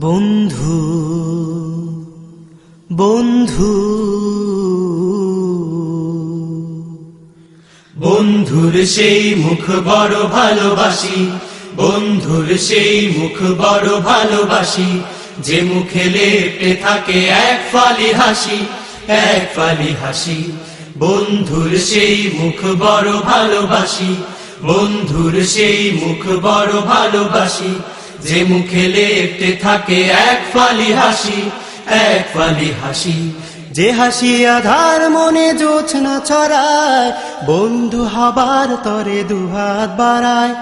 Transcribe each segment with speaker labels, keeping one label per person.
Speaker 1: বন্ধু বন্ধু, বন্ধুর সেই মুখ বড় ভালোবাসি, বন্ধুর সেই মুখ বড় ভালোবাসি, যে মুখে লেপে থাকে এক ফালি হাসি, এক ফালি হাসি। বন্ধুর সেই মুখ বড় ভালোবাসি, বন্ধুর সেই মুখ বড় ভালোবাসি যে মুখে লেপতে থাকে এক ফালি হাসি, এক ফালি হাসি। যে হাসি আধার মনে জোছনা ছড়ায়, বন্ধু হবার তরে দুহাত বাড়ায়।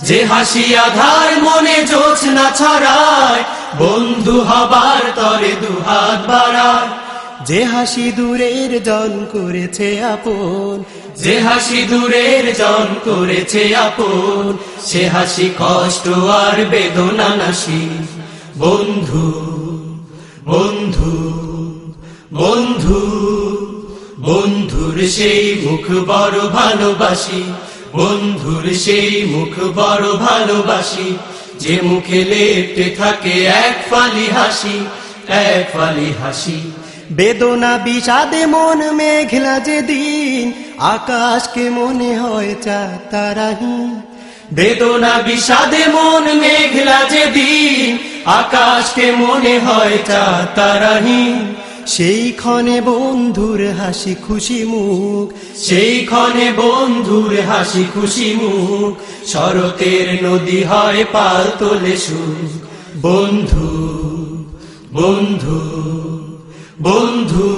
Speaker 1: যে হাসি আধার মনে জোছনা ছড়ায়, বন্ধু হবার তরে দুহাত বাড়ায়। যে হাসি দূরের জন করেছে আপন, যে হাসি দূরের জন করেছে আপন, সে হাসি কষ্ট আর বেদনা নাসি বন্ধু বন্ধু বন্ধু, বন্ধুর সেই মুখ বড় ভালোবাসি, বন্ধুর সেই মুখ বড় ভালোবাসি, যে মুখে লেপতে থাকে এক ফালি হাসি, এক ফালি হাসি। বেদনা বিষাদে মন মেঘলা যে দিন আকাশকে মনে হয় চা তারাহীন বেদনা বিষাদে মন মেঘলা যে দিন আকাশকে মনে হয় চা তারাহীন সেই ক্ষণে বন্ধুর হাসি খুশি মুখ সেই ক্ষণে বন্ধুর হাসি খুশি মুখ। শরতের নদী হয় পাল তোলে সুখ। বন্ধু বন্ধু। বন্ধু,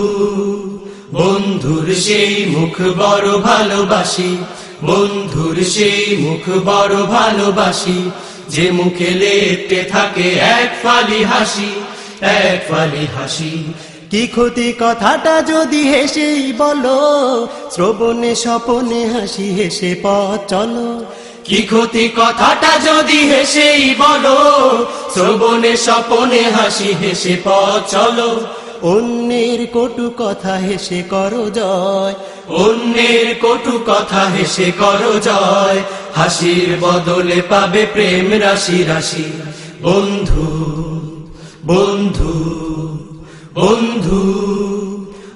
Speaker 1: বন্ধুর সেই মুখ বড় ভালোবাসি, বন্ধুর সেই মুখ বড় ভালোবাসি, যে মুখে লেপতে থাকে এক ফালি হাসি, এক ফালি হাসি। কি ক্ষতি কথাটা যদি হেসেই বলো, শ্রবণে স্বপনে হাসি হেসে পথ চলো। কি ক্ষতি কথাটা যদি হেসেই বলো, শ্রবণে স্বপনে হাসি হেসে পথ চলো। অন্যের কটু কথা হেসে করো জয়। অন্যের কটু কথা হেসে করো জয়। হাসির বদলে পাবে প্রেম রাশি রাশি। বন্ধু বন্ধু বন্ধু,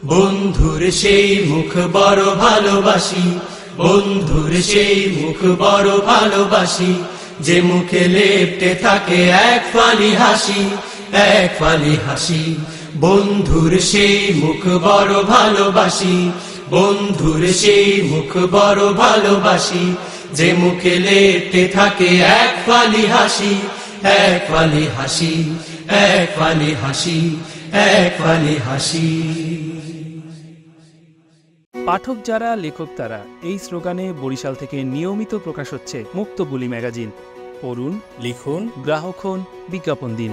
Speaker 1: বন্ধুর সেই মুখ বড় ভালোবাসি। বন্ধুর সেই মুখ বড় ভালোবাসি। যে মুখে লেপটে থাকে এক ফালি হাসি, এক ফালি হাসি। বন্ধুর সেই মুখ বড় ভালোবাসি, বন্ধুর সেই মুখ বড় ভালোবাসি। যে মুখে লেপটে থাকে এক ফালি হাসি, এক ফালি হাসি, এক ফালি হাসি, এক ফালি হাসি।
Speaker 2: পাঠক যারা, লেখক তারা, এই স্লোগানে বরিশাল থেকে নিয়মিত প্রকাশ হচ্ছে মুক্তবুলি ম্যাগাজিন। পড়ুন, লিখুন, গ্রাহক হন, বিজ্ঞাপন দিন।